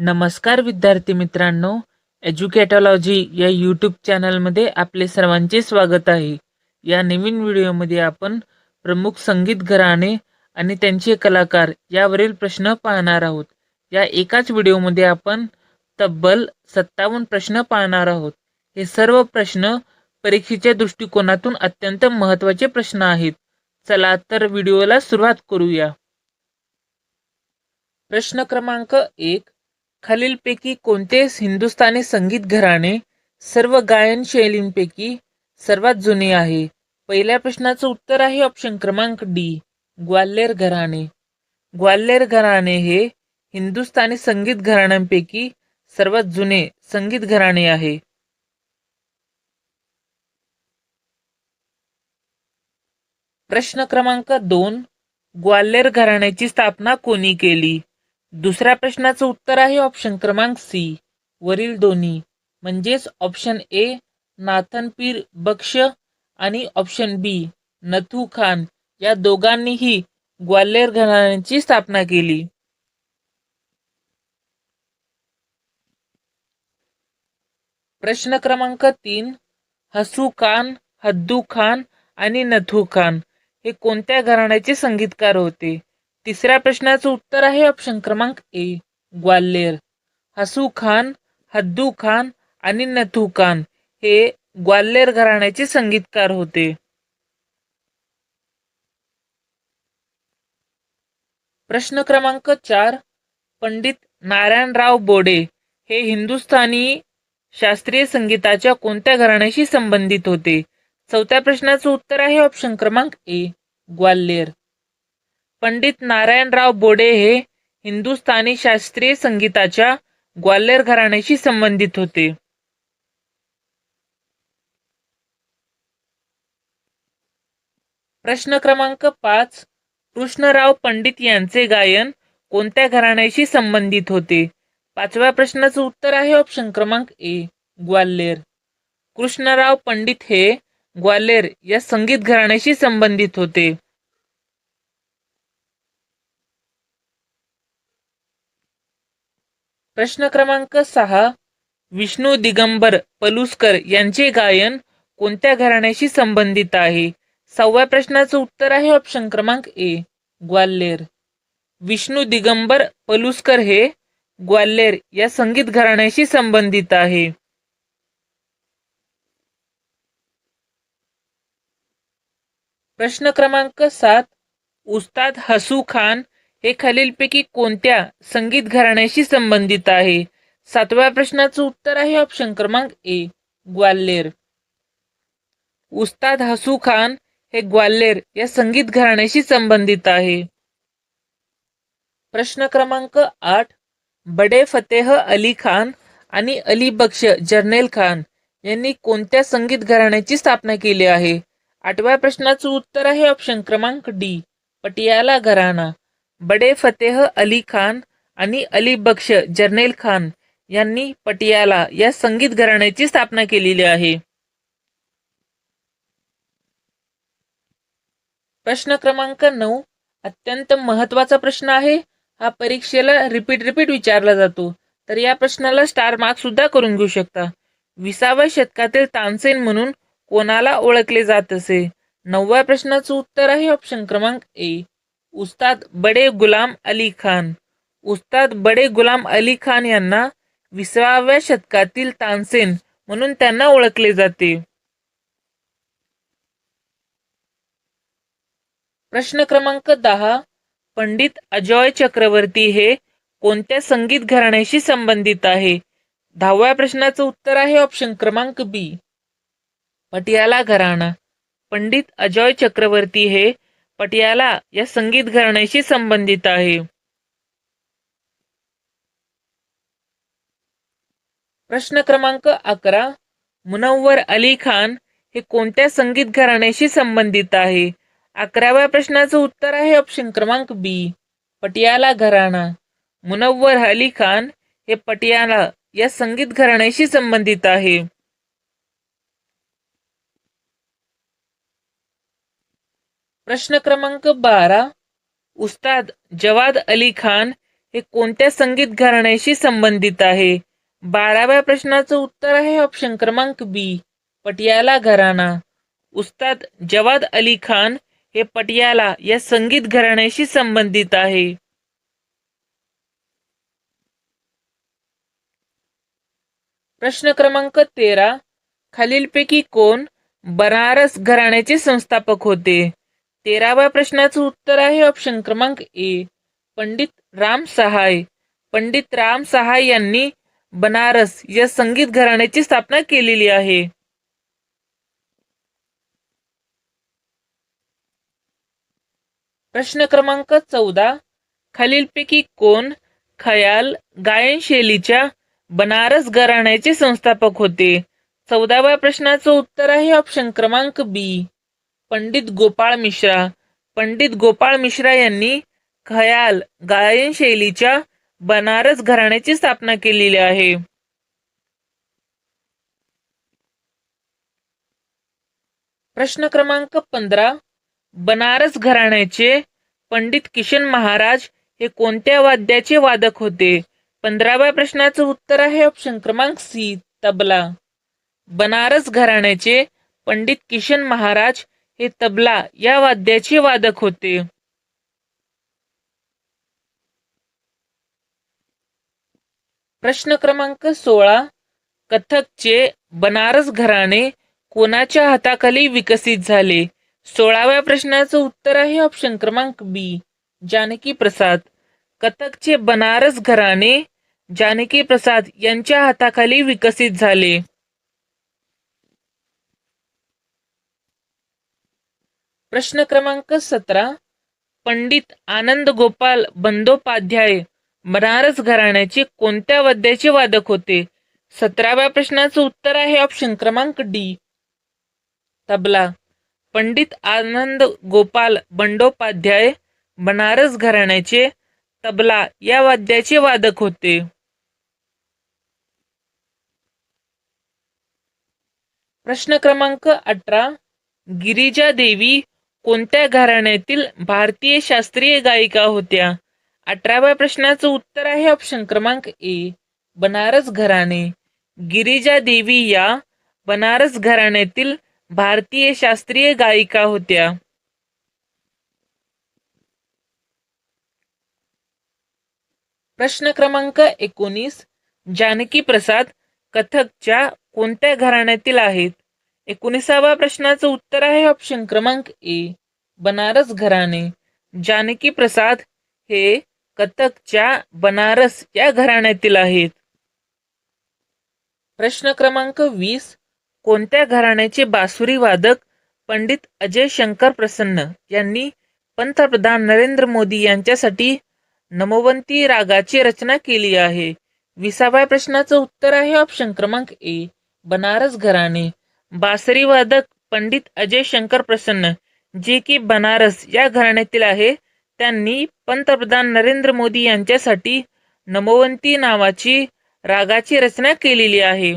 नमस्कार विद्यार्थी मित्रांनो एज्युकेटॉलॉजी या यूट्यूब चॅनलमध्ये आपले सर्वांचे स्वागत आहे. या नवीन व्हिडिओमध्ये आपण प्रमुख संगीत घराणे आणि त्यांचे कलाकार यावरील प्रश्न पाहणार आहोत. या एकाच व्हिडिओमध्ये आपण तब्बल सत्तावन्न प्रश्न पाहणार आहोत. हे सर्व प्रश्न परीक्षेच्या दृष्टिकोनातून अत्यंत महत्त्वाचे प्रश्न आहेत. चला तर व्हिडिओला सुरुवात करूया. प्रश्न क्रमांक एक खालीलपैकी कोणतेच हिंदुस्थानी संगीत घराणे सर्व गायन शैलींपैकी सर्वात जुने आहे. पहिल्या प्रश्नाचं उत्तर आहे ऑप्शन क्रमांक डी ग्वाल्हेर घराणे. ग्वाल्हेर घराणे हे हिंदुस्थानी संगीत घराण्यांपैकी सर्वात जुने संगीत घराणे आहे. प्रश्न क्रमांक दोन ग्वाल्हेर घराण्याची स्थापना कोणी केली? दुसऱ्या प्रश्नाचं उत्तर आहे ऑप्शन क्रमांक सी वरील दोन्ही. म्हणजेच ऑप्शन ए नाथन पीर बक्ष आणि ऑप्शन बी नथू खान. या दोघांनीही ग्वाल्हेर घराण्याची स्थापना केली. प्रश्न क्रमांक तीन हसू खान हद्दू खान आणि नथू खान. हे कोणत्या घराण्याचे संगीतकार होते? तिसऱ्या प्रश्नाचं उत्तर आहे ऑप्शन क्रमांक ए ग्वाल्हेर हसू खान हद्दू खान आणि नथू खान हे ग्वाल्हेर घराण्याचे संगीतकार होते. प्रश्न क्रमांक चार पंडित नारायणराव बोडे हे हिंदुस्थानी शास्त्रीय संगीताच्या कोणत्या घराण्याशी संबंधित होते? चौथ्या प्रश्नाचं उत्तर आहे ऑप्शन क्रमांक ए ग्वाल्हेर पंडित नारायणराव बोडे हे हिंदुस्थानी शास्त्रीय संगीताच्या ग्वाल्हेर घराण्याशी संबंधित होते. प्रश्न क्रमांक पाच कृष्णराव पंडित यांचे गायन कोणत्या घराण्याशी संबंधित होते? पाचव्या प्रश्नाचं उत्तर आहे ऑप्शन क्रमांक ए ग्वाल्हेर. कृष्णराव पंडित हे ग्वाल्हेर या संगीत घराण्याशी संबंधित होते. प्रश्न क्रमांक सहा विष्णू दिगंबर पलुसकर यांचे गायन कोणत्या घराण्याशी संबंधित आहे? सहाव्या प्रश्नाचं उत्तर आहे ऑप्शन क्रमांक ए ग्वाल्हेर विष्णू दिगंबर पलुसकर हे ग्वाल्हेर या संगीत घराण्याशी संबंधित आहे. प्रश्न क्रमांक सात उस्ताद हसू खान हे खालीलपैकी कोणत्या संगीत घराण्याशी संबंधित आहे? सातव्या प्रश्नाचं उत्तर आहे ऑप्शन क्रमांक ए ग्वाल्हेर उस्ताद हसू खान हे ग्वाल्हेर या संगीत घराण्याशी संबंधित आहे. प्रश्न क्रमांक आठ बडे फतेह अली खान आणि अली बक्ष जर्नेल खान यांनी कोणत्या संगीत घराण्याची स्थापना केली आहे? आठव्या प्रश्नाचं उत्तर आहे ऑप्शन क्रमांक डी पटियाला घराणा. बडे फतेह अली खान आणि अली बक्ष जर्नेल खान यांनी पटियाला या संगीत घराण्याची स्थापना केलेली आहे. प्रश्न क्रमांक नऊ अत्यंत महत्त्वाचा प्रश्न आहे. हा परीक्षेला रिपीट रिपीट विचारला जातो. तर या प्रश्नाला स्टार मार्क सुद्धा करून घेऊ शकता. विसाव्या शतकातील तानसेन म्हणून कोणाला ओळखले जात असे? नवव्या प्रश्नाचं उत्तर आहे ऑप्शन क्रमांक ए उस्ताद बडे गुलाम अली खान. उस्ताद बडे गुलाम अली खान यांना विसाव्या शतकातील तानसेन म्हणून त्यांना ओळखले जाते. प्रश्न क्रमांक दहा पंडित अजॉय चक्रवर्ती हे कोणत्या संगीत घराण्याशी संबंधित आहे? दहाव्या प्रश्नाचं उत्तर आहे ऑप्शन क्रमांक बी. पटियाला घराणा. पंडित अजॉय चक्रवर्ती हे पटियाला या संगीत घराण्याशी संबंधित आहे. प्रश्न क्रमांक अकरा मुनव्वर अली खान हे कोणत्या संगीत घराण्याशी संबंधित आहे? अकराव्या प्रश्नाचं उत्तर आहे ऑप्शन क्रमांक बी पटियाला घराणा. मुनव्वर अली खान हे पटियाला या संगीत घराण्याशी संबंधित आहे. प्रश्न क्रमांक बारा उस्ताद जवाद अली खान हे कोणत्या संगीत घराण्याशी संबंधित आहे? बाराव्या प्रश्नाचं उत्तर आहे ऑप्शन क्रमांक बी पटियाला घराणा. उस्ताद जवाद अली खान हे पटियाला या संगीत घराण्याशी संबंधित आहे. प्रश्न क्रमांक तेरा खालीलपैकी कोण बनारस घराण्याचे संस्थापक होते? तेराव्या प्रश्नाचं उत्तर आहे ऑप्शन क्रमांक ए पंडित राम सहाय. पंडित राम सहाय यांनी बनारस या संगीत घराण्याची स्थापना केलेली आहे. प्रश्न क्रमांक चौदा. खालीलपैकी कोण खयाल गायन शैलीच्या बनारस घराण्याचे संस्थापक होते? चौदाव्या प्रश्नाचं उत्तर आहे ऑप्शन क्रमांक बी पंडित गोपाळ मिश्रा. पंडित गोपाळ मिश्रा यांनी खयाल गायन शैलीच्या बनारस घराण्याची स्थापना केलेली आहे. प्रश्न क्रमांक पंधरा. बनारस घराण्याचे पंडित किशन महाराज हे कोणत्या वाद्याचे वादक होते? पंधराव्या प्रश्नाचं उत्तर आहे ऑप्शन क्रमांक सी तबला. बनारस घराण्याचे पंडित किशन महाराज हे तबला या वाद्याचे वादक होते. प्रश्न क्रमांक सोळा. कथकचे बनारस घराणे कोणाच्या हाताखाली विकसित झाले? सोळाव्या प्रश्नाचं उत्तर आहे ऑप्शन क्रमांक बी जानकी प्रसाद. कथकचे बनारस घराणे जानकी प्रसाद यांच्या हाताखाली विकसित झाले. प्रश्न क्रमांक सतरा पंडित आनंद गोपाल बंदोपाध्याय बनारस घराण्याचे कोणत्या वाद्याचे वादक होते? सतराव्या प्रश्नाचं उत्तर आहे ऑप्शन क्रमांक डी तबला. पंडित आनंद गोपाल बंडोपाध्याय बनारस घराण्याचे तबला या वाद्याचे वादक होते. प्रश्न क्रमांक अठरा गिरिजा देवी कोणत्या घराण्यातील भारतीय शास्त्रीय गायिका होत्या? अठराव्या प्रश्नाचं उत्तर आहे ऑप्शन क्रमांक ए बनारस घराणे. गिरिजा देवी या बनारस घराण्यातील भारतीय शास्त्रीय गायिका होत्या. प्रश्न क्रमांक एकोणीस जानकी प्रसाद कथकच्या कोणत्या घराण्यातील आहेत? एकोणीसाव्या प्रश्नाचं उत्तर आहे ऑप्शन क्रमांक ए बनारस घराणे. जानकी प्रसाद हे कथकच्या बनारस या घराण्यातील आहेत. प्रश्न क्रमांक वीस. कोणत्या घराण्याचे बासुरी वादक पंडित अजय शंकर प्रसन्न यांनी पंतप्रधान नरेंद्र मोदी यांच्यासाठी नमोवंती रागाची रचना केली आहे? विसाव्या प्रश्नाचं उत्तर आहे ऑप्शन क्रमांक ए बनारस घराणे. बासरी वादक पंडित अजय शंकर प्रसन्न जे की बनारस या घराण्यातील आहे. त्यांनी पंतप्रधान नरेंद्र मोदी यांच्यासाठी नमोवंती नावाची रागाची रचना केलेली आहे.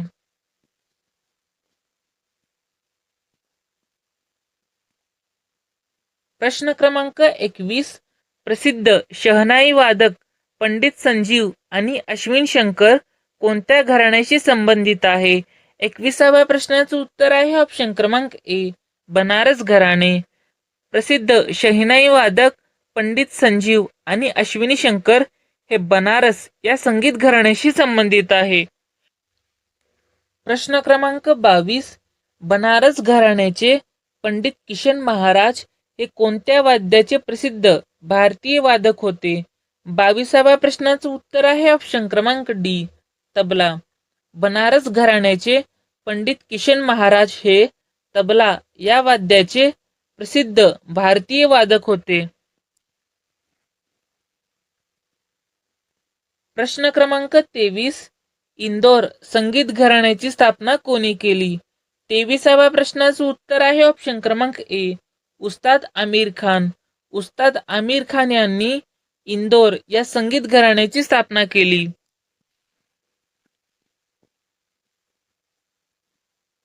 प्रश्न क्रमांक एकवीस प्रसिद्ध शहनाई वादक पंडित संजीव आणि अश्विन शंकर कोणत्या घराण्याशी संबंधित आहे? एकविसाव्या प्रश्नाचं उत्तर आहे ऑप्शन क्रमांक ए बनारस घराणे. प्रसिद्ध शहनाई वादक पंडित संजीव आणि अश्विनी शंकर हे बनारस या संगीत घराण्याशी संबंधित आहे. प्रश्न क्रमांक बावीस. बनारस घराण्याचे पंडित किशन महाराज हे कोणत्या वाद्याचे प्रसिद्ध भारतीय वादक होते? बावीसाव्या प्रश्नाचं उत्तर आहे ऑप्शन क्रमांक डी तबला. बनारस घराण्याचे पंडित किशन महाराज हे तबला या वाद्याचे प्रसिद्ध भारतीय वादक होते. प्रश्न क्रमांक तेवीस इंदोर संगीत घराण्याची स्थापना कोणी केली? तेविसाव्या प्रश्नाचं उत्तर आहे ऑप्शन क्रमांक ए उस्ताद आमिर खान. उस्ताद आमिर खान यांनी इंदोर या संगीत घराण्याची स्थापना केली.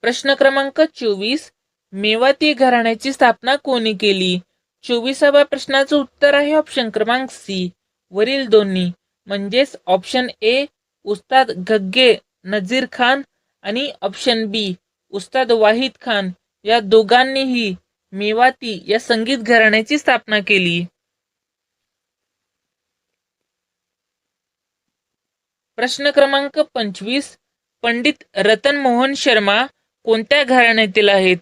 प्रश्न क्रमांक चोवीस. मेवाती घराण्याची स्थापना कोणी केली? चोवीसाव्या प्रश्नाचं उत्तर आहे ऑप्शन क्रमांक सी वरील दोन्ही. म्हणजेच ऑप्शन ए उस्ताद गग्गे नजीर खान आणि ऑप्शन बी उस्ताद वाहिद खान. या दोघांनीही मेवाती या संगीत घराण्याची स्थापना केली. प्रश्न क्रमांक पंचवीस. पंडित रतन मोहन शर्मा कोणत्या घराण्यातील आहेत?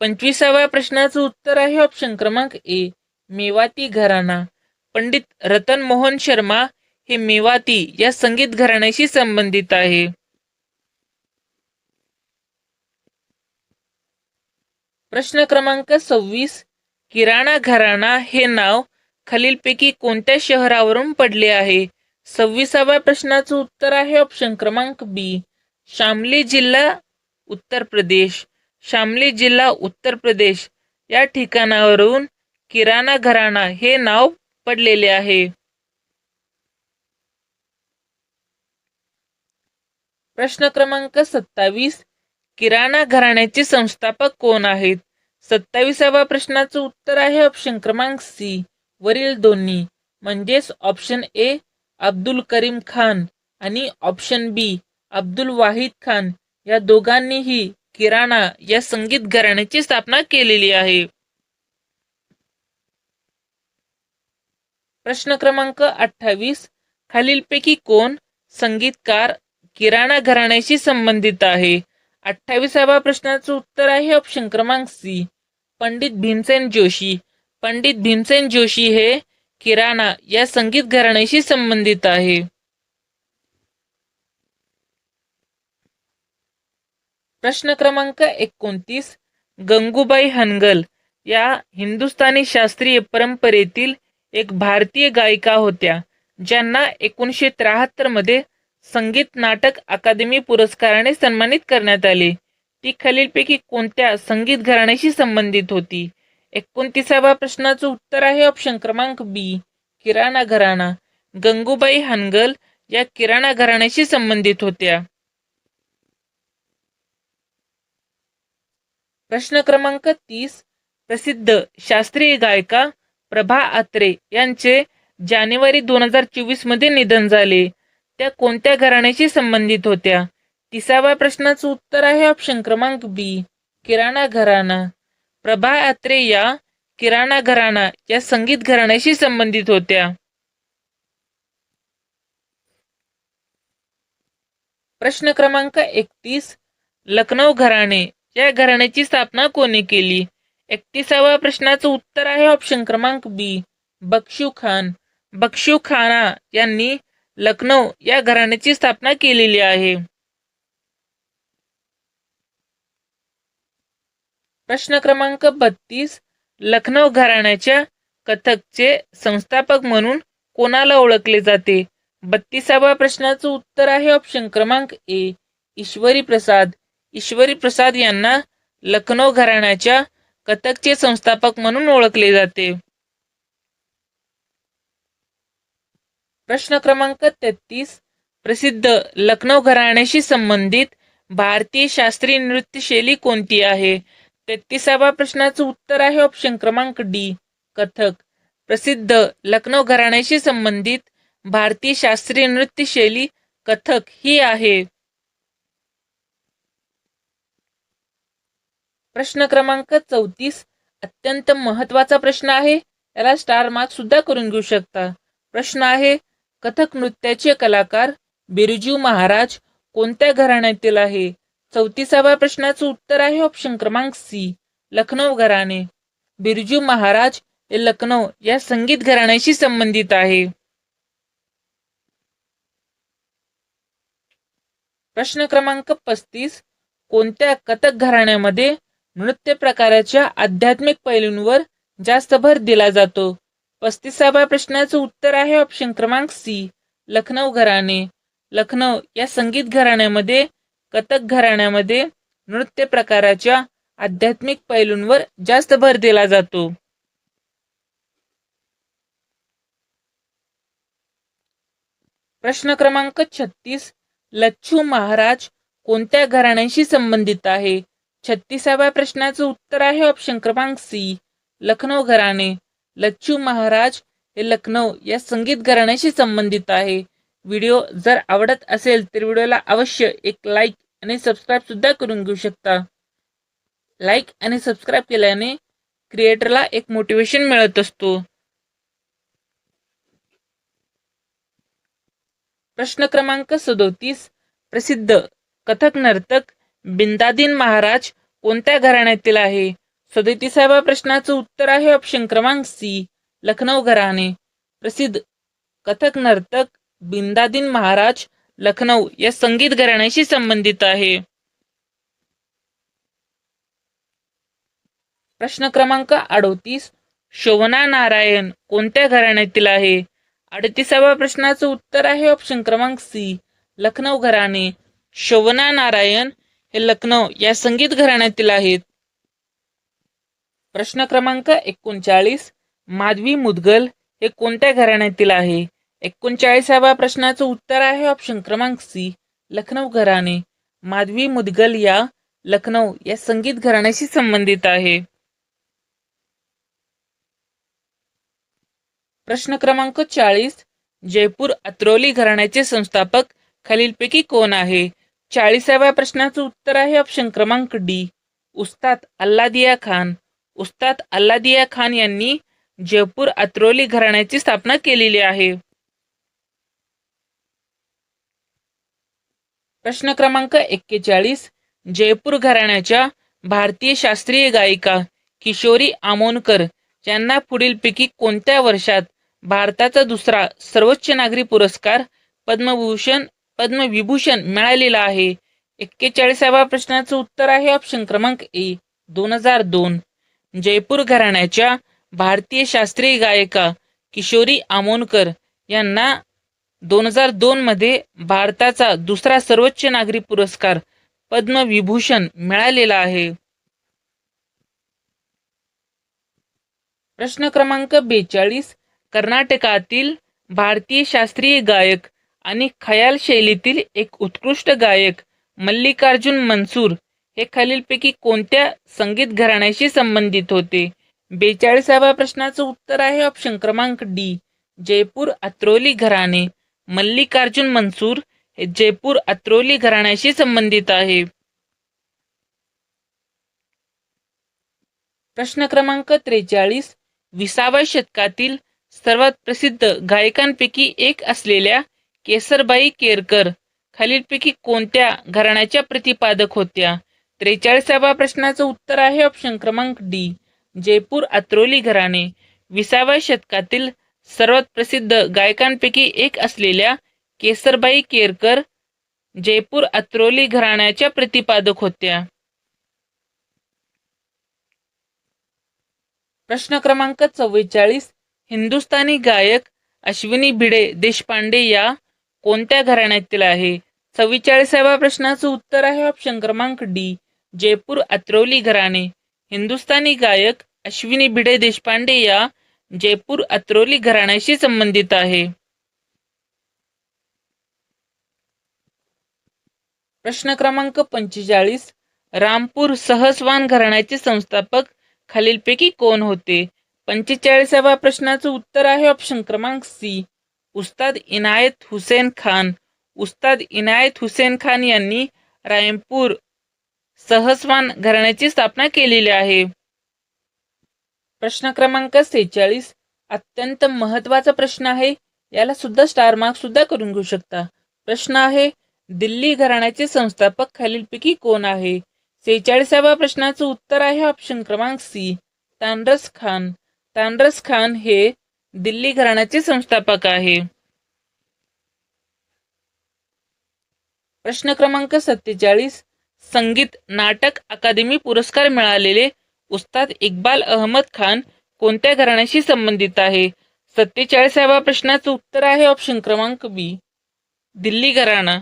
पंचवीसाव्या प्रश्नाचं उत्तर आहे ऑप्शन क्रमांक ए मेवाती घराणा. पंडित रतन मोहन शर्मा हे मेवाती या संगीत घराण्याशी संबंधित आहे. प्रश्न क्रमांक सव्वीस किराणा घराणा हे नाव खालीलपैकी कोणत्या शहरावरून पडले आहे? सव्वीसाव्या प्रश्नाचं उत्तर आहे ऑप्शन क्रमांक बी शामली जिल्हा उत्तर प्रदेश शामली जिल्हा उत्तर प्रदेश या ठिकाणावरून किराणा घराणा हे नाव पडलेले आहे. प्रश्न क्रमांक सत्तावीस किराणा घराण्याचे संस्थापक कोण आहेत? सत्तावीसाव्या प्रश्नाचं उत्तर आहे ऑप्शन क्रमांक सी वरील दोन्ही म्हणजेच ऑप्शन ए अब्दुल करीम खान आणि ऑप्शन बी अब्दुल वाहिद खान. या दोघांनीही किराणा या संगीत घराण्याची स्थापना केलेली आहे. प्रश्न क्रमांक अठ्ठावीस. खालीलपैकी कोण संगीतकार किराणा घराण्याशी संबंधित आहे? अठ्ठावीसाव्या प्रश्नाचं उत्तर आहे ऑप्शन क्रमांक सी पंडित भीमसेन जोशी. पंडित भीमसेन जोशी हे किराणा या संगीत घराण्याशी संबंधित आहे. प्रश्न क्रमांक एकोणतीस गंगूबाई हनगल या हिंदुस्थानी शास्त्रीय परंपरेतील एक भारतीय गायिका होत्या ज्यांना एकोणीसशे त्र्याहत्तरमध्ये संगीत नाटक अकादमी पुरस्काराने सन्मानित करण्यात आले. ती खालीलपैकी कोणत्या संगीत घराण्याशी संबंधित होती? एकोणतीसाव्या प्रश्नाचं उत्तर आहे ऑप्शन क्रमांक बी किराणा घराणा. गंगूबाई हनगल या किराणा घराण्याशी संबंधित होत्या. प्रश्न क्रमांक तीस प्रसिद्ध शास्त्रीय गायिका प्रभा आत्रे यांचे जानेवारी दोन हजार चोवीसमध्ये निधन झाले. त्या कोणत्या घराण्याशी संबंधित होत्या? तिसाव्या प्रश्नाचं उत्तर आहे ऑप्शन क्रमांक बी किराणा घराणा. प्रभा आत्रे या किराणा घराणा या संगीत घराण्याशी संबंधित होत्या. प्रश्न क्रमांक एकतीस लखनौ घराणे. या घराण्याची स्थापना कोणी केली? एकतीसाव्या प्रश्नाचं उत्तर आहे ऑप्शन क्रमांक बी बक्षू खान. बक्षू खाना यांनी लखनौ या घराण्याची स्थापना केलेली आहे. प्रश्न क्रमांक बत्तीस. लखनौ घराण्याच्या कथकचे संस्थापक म्हणून कोणाला ओळखले जाते? बत्तीसाव्या प्रश्नाचं उत्तर आहे ऑप्शन क्रमांक ए ईश्वरी प्रसाद ईश्वरी प्रसाद यांना लखनौ घराण्याच्या कथकचे संस्थापक म्हणून ओळखले जाते. प्रश्न क्रमांक तेहतीस. प्रसिद्ध लखनौ घराण्याशी संबंधित भारतीय शास्त्रीय नृत्य शैली कोणती आहे? तेहतीसाव्या प्रश्नाचं उत्तर आहे ऑप्शन क्रमांक डी कथक. प्रसिद्ध लखनौ घराण्याशी संबंधित भारतीय शास्त्रीय नृत्य शैली कथक ही आहे. प्रश्न क्रमांक चौतीस अत्यंत महत्त्वाचा प्रश्न आहे. याला स्टार मार्क सुद्धा करून घेऊ शकता. प्रश्न आहे कथक नृत्याचे कलाकार बिरजू महाराज कोणत्या घराण्यातील आहे? चौतीसाव्या प्रश्नाचं उत्तर आहे ऑप्शन क्रमांक सी लखनौ घराणे. बिरजू महाराज हे लखनौ या संगीत घराण्याशी संबंधित आहे. प्रश्न क्रमांक पस्तीस कोणत्या कथक घराण्यामध्ये नृत्य प्रकाराच्या आध्यात्मिक पैलूंवर जास्त भर दिला जातो. पस्तीसाव्या प्रश्नाचं उत्तर आहे ऑप्शन क्रमांक सी लखनौ घराणे. लखनौ या संगीत घराण्यामध्ये कथक घराण्यामध्ये नृत्य प्रकाराच्या आध्यात्मिक पैलूंवर जास्त भर दिला जातो. प्रश्न क्रमांक छत्तीस लच्छू महाराज कोणत्या घराण्याशी संबंधित आहे? छत्तीसाव्या प्रश्नाचं उत्तर आहे ऑप्शन क्रमांक सी लखनौ घराणे. लच्छू महाराज हे लखनौ या संगीत घराण्याशी संबंधित आहे. व्हिडिओ जर आवडत असेल तर व्हिडिओला अवश्य एक लाईक आणि सबस्क्राईब सुद्धा करून घेऊ शकता. लाईक आणि सबस्क्राईब केल्याने क्रिएटरला एक मोटिवेशन मिळत असतो. प्रश्न क्रमांक सदोतीस. प्रसिद्ध कथक नर्तक बिंदादीन महाराज कोणत्या घराण्यातील आहे? सदोतीसाव्या प्रश्नाचं उत्तर आहे ऑप्शन क्रमांक सी लखनौ घराणे. प्रसिद्ध कथक नर्तक बिंदादीन महाराज लखनौ या संगीत घराण्याशी संबंधित आहे. प्रश्न क्रमांक अडोतीस शोभना नारायण कोणत्या घराण्यातील आहे? अडतीसाव्या प्रश्नाचं उत्तर आहे ऑप्शन क्रमांक सी लखनौ घराणे. शोभना नारायण हे लखनौ या संगीत घराण्यातील आहेत. प्रश्न क्रमांक एकोणचाळीस माधवी मुदगल हे कोणत्या घराण्यातील आहे? एकोणचाळीसाव्या प्रश्नाचं उत्तर आहे ऑप्शन क्रमांक सी लखनौ घराणे. माधवी मुदगल या लखनौ या संगीत घराण्याशी संबंधित आहे. प्रश्न क्रमांक चाळीस जयपूर अत्रोली घराण्याचे संस्थापक खालीलपैकी कोण आहे? चाळीसाव्या प्रश्नाचं उत्तर आहे ऑप्शन क्रमांक डी उस्ताद अल्लादिया खान. उस्ताद अल्लादिया खान यांनी जयपूर अत्रोली घराण्याची स्थापना केलेली आहे. प्रश्न क्रमांक एक्केचाळीस. जयपूर घराण्याच्या भारतीय शास्त्रीय गायिका किशोरी आमोणकर यांना पुढीलपैकी कोणत्या वर्षात भारताचा दुसरा सर्वोच्च नागरी पुरस्कार पद्मभूषण पद्मविभूषण मिळालेला आहे. एक्केचाळीसाव्या प्रश्नाचं उत्तर आहे ऑप्शन क्रमांक ए दोन हजार दोन. जयपूर घराण्याच्या भारतीय शास्त्रीय गायिका किशोरी आमोणकर यांना दोन हजार दोन मध्ये भारताचा दुसरा सर्वोच्च नागरी पुरस्कार पद्मविभूषण मिळालेला आहे. प्रश्न क्रमांक बेचाळीस कर्नाटकातील भारतीय शास्त्रीय गायक आणि खयाल शैलीतील एक उत्कृष्ट गायक मल्लिकार्जुन मनसूर हे खालीलपैकी कोणत्या संगीत घराण्याशी संबंधित होते? बेचाळीसाव्या प्रश्नाचं उत्तर आहे ऑप्शन क्रमांक डी जयपूर अत्रोली घराणे. मल्लिकार्जुन मनसूर हे जयपूर अत्रोली घराण्याशी संबंधित आहे. प्रश्न क्रमांक त्रेचाळीस. विसाव्या शतकातील सर्वात प्रसिद्ध गायकांपैकी एक असलेल्या केसरबाई केरकर. खालीलपैकी कोणत्या घराण्याच्या प्रतिपादक होत्या? त्रेचाळीसाव्या प्रश्नाचं उत्तर आहे ऑप्शन क्रमांक डी जयपूर अत्रोली घराणे. विसाव्या शतकातील सर्वात प्रसिद्ध गायकांपैकी एक असलेल्या केसरबाई केरकर जयपूर अत्रोली घराण्याच्या प्रतिपादक होत्या. प्रश्न क्रमांक चव्वेचाळीस. हिंदुस्थानी गायक अश्विनी भिडे देशपांडे या कोणत्या घराण्यातील आहे? चव्वेचाळीसाव्या प्रश्नाचं उत्तर आहे ऑप्शन क्रमांक डी जयपूर अत्रोली घराणे. हिंदुस्थानी गायक अश्विनी भिडे देशपांडे या जयपूर अत्रोली घराण्याशी संबंधित आहे. प्रश्न क्रमांक पंचेचाळीस. रामपूर सहसवान घराण्याचे संस्थापक खालीलपैकी कोण होते? पंचेचाळीसाव्या प्रश्नाचं उत्तर आहे ऑप्शन क्रमांक सी उस्ताद इनायत हुसेन खान. उस्ताद इनायत हुसेन खान यांनी रायमपूर सहस्वान घराण्याची स्थापना केलेली आहे. प्रश्न क्रमांक सेहेचाळीस अत्यंत महत्त्वाचा प्रश्न आहे. याला सुद्धा स्टार मार्क सुद्धा करून घेऊ शकता. प्रश्न आहे दिल्ली घराण्याचे संस्थापक खालीलपैकी कोण आहे? सेहेचाळीसाव्या प्रश्नाचं उत्तर आहे ऑप्शन क्रमांक सी. तानरस खान. तानरस खान हे दिल्ली घराण्याचे संस्थापक आहे. प्रश्न क्रमांक सत्तेचाळीस. संगीत नाटक अकादमी पुरस्कार मिळालेले उस्ताद इक्बाल अहमद खान कोणत्या घराण्याशी संबंधित आहे? सत्तेचाळीसाव्या प्रश्नाचं उत्तर आहे ऑप्शन क्रमांक बी दिल्ली घराणा.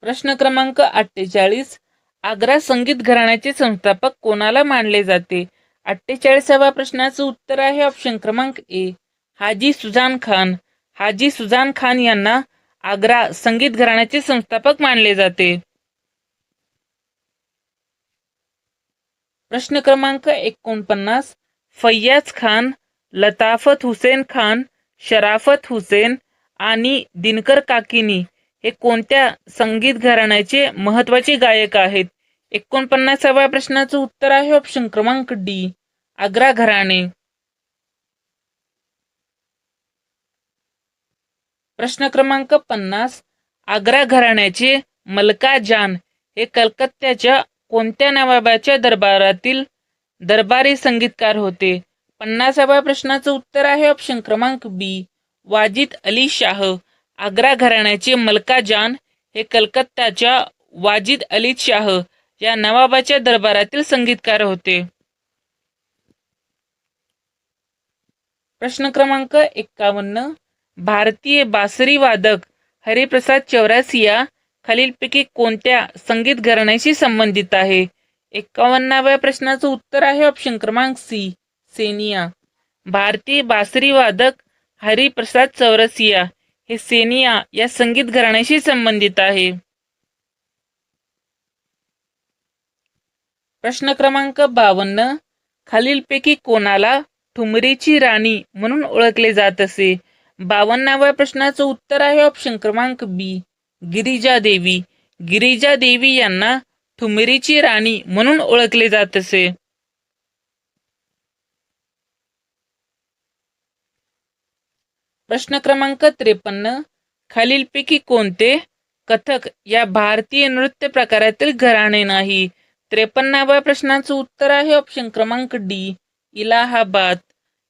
प्रश्न क्रमांक अठ्ठेचाळीस. आग्रा संगीत घराण्याचे संस्थापक कोणाला मानले जाते? अठ्ठेचाळीसाव्या प्रश्नाचं उत्तर आहे ऑप्शन क्रमांक ए हाजी सुजान खान. हाजी सुजान खान यांना आग्रा संगीत घराण्याचे संस्थापक मानले जाते. प्रश्न क्रमांक एकोणपन्नास. फैयाज खान लताफत हुसेन खान शराफत हुसेन आणि दिनकर काकिनी हे कोणत्या संगीत घराण्याचे महत्त्वाचे गायक आहेत? एकोणपन्नासाव्या प्रश्नाचं उत्तर आहे ऑप्शन क्रमांक डी आग्रा घराणे. प्रश्न क्रमांक पन्नास. आग्रा घराण्याचे मलका जान हे कलकत्त्याच्या कोणत्या नवाबाच्या दरबारातील दरबारी संगीतकार होते? पन्नासाव्या प्रश्नाचं उत्तर आहे ऑप्शन क्रमांक बी वाजिद अली शाह. आग्रा घराण्याचे मलका जान हे कलकत्त्याच्या वाजिद अली शाह या नवाबाच्या दरबारातील संगीतकार होते. प्रश्न क्रमांक एक्कावन्न भारतीय बासरी वादक हरिप्रसाद चौरासिया खालीलपैकी कोणत्या संगीत घराण्याशी संबंधित आहे? एक्कावन्नाव्या प्रश्नाचं उत्तर आहे ऑप्शन क्रमांक सी सेनिया. भारतीय बासरी वादक हरिप्रसाद चौरसिया हे सेनिया या संगीत घराण्याशी संबंधित आहे. प्रश्न क्रमांक बावन्न. खालीलपैकी कोणाला ठुमरीची राणी म्हणून ओळखले जात असे? बावन्नाव्या प्रश्नाचं उत्तर आहे ऑप्शन क्रमांक बी गिरिजा देवी. गिरिजा देवी यांना ठुमरीची राणी म्हणून ओळखले जात असे. प्रश्न क्रमांक त्रेपन्न. खालीलपैकी कोणते कथक या भारतीय नृत्य प्रकारातील घराणे नाही? त्रेपन्नाव्या प्रश्नाचं उत्तर आहे ऑप्शन क्रमांक डी इलाहाबाद.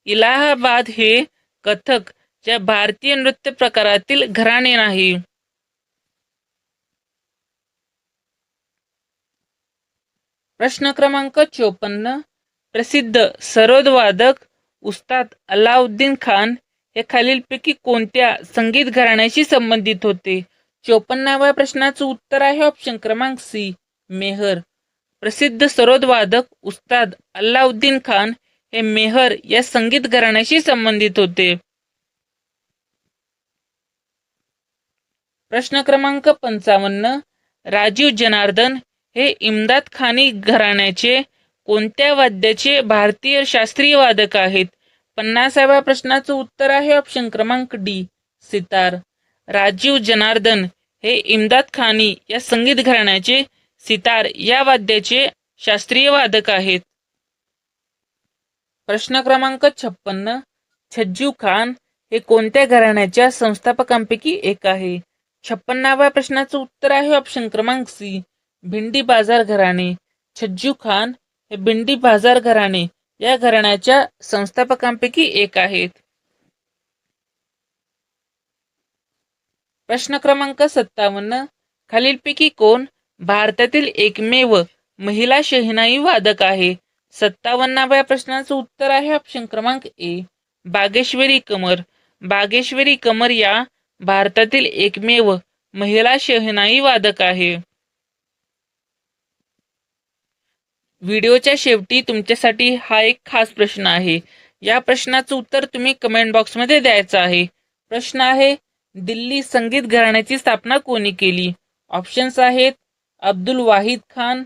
इलाहाबाद हे कथक ज्या भारतीय नृत्य प्रकारातील घराणे नाही. प्रश्न क्रमांक चोपन्न प्रसिद्ध सरोदवादक उस्ताद अलाउद्दीन खान हे खालीलपैकी कोणत्या संगीत घराण्याशी संबंधित होते? चोपन्नाव्या प्रश्नाचं उत्तर आहे ऑप्शन क्रमांक सी मेहर. प्रसिद्ध सरोदवादक उस्ताद अल्लाउद्दीन खान हे मेहर या संगीत घराण्याशी संबंधित होते. प्रश्न क्रमांक पंचावन्न राजीव जनार्दन हे इमदाद खानी घराण्याचे कोणत्या वाद्याचे भारतीय शास्त्रीय वादक आहेत? पन्नासाव्या प्रश्नाचं उत्तर आहे ऑप्शन क्रमांक डी सितार. राजीव जनार्दन हे इमदाद खानी या संगीत घराण्याचे सितार या वाद्याचे शास्त्रीय वादक आहेत. प्रश्न क्रमांक छप्पन्न छज्जू खान हे कोणत्या घराण्याच्या संस्थापकांपैकी एक आहे? छप्पन्नाव्या प्रश्नाचं उत्तर आहे ऑप्शन क्रमांक सी भिंडी बाजार घराणे. छज्जू खान हे भिंडी बाजार घराणे या घराण्याच्या संस्थापकांपैकी एक आहेत. प्रश्न क्रमांक सत्तावन्न खालीलपैकी कोण भारतातील एकमेव महिला शहनाई वादक आहे. सत्तावन्नाव्या प्रश्नाचं उत्तर आहे ऑप्शन क्रमांक ए बागेश्वरी कमर. बागेश्वरी कमर या भारतातील एकमेव महिला शहनाई वादक आहे. व्हिडिओच्या शेवटी तुमच्यासाठी हा एक खास प्रश्न आहे. या प्रश्नाचं उत्तर तुम्ही कमेंट बॉक्समध्ये द्यायचं आहे. प्रश्न आहे दिल्ली संगीत घराण्याची स्थापना कोणी केली? ऑप्शन्स आहेत Abdul Wahid Khan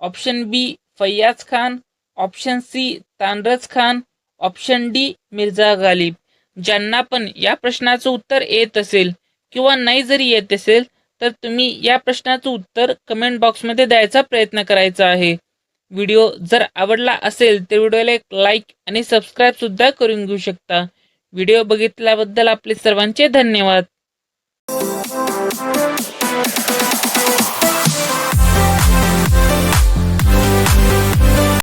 option B Faiyaz Khan option C Tanraj Khan option D Mirza Ghalib. ज्यांना पण या प्रश्नाचं उत्तर येत असेल किंवा नाही जरी येत असेल तर तुम्ही या प्रश्नाचं उत्तर कमेंट बॉक्समध्ये द्यायचा प्रयत्न करायचा आहे. व्हिडिओ जर आवडला असेल तर व्हिडिओला एक लाईक आणि सबस्क्राईब सुद्धा करून घेऊ शकता. व्हिडिओ बघितल्याबद्दल आपले सर्वांचे धन्यवाद.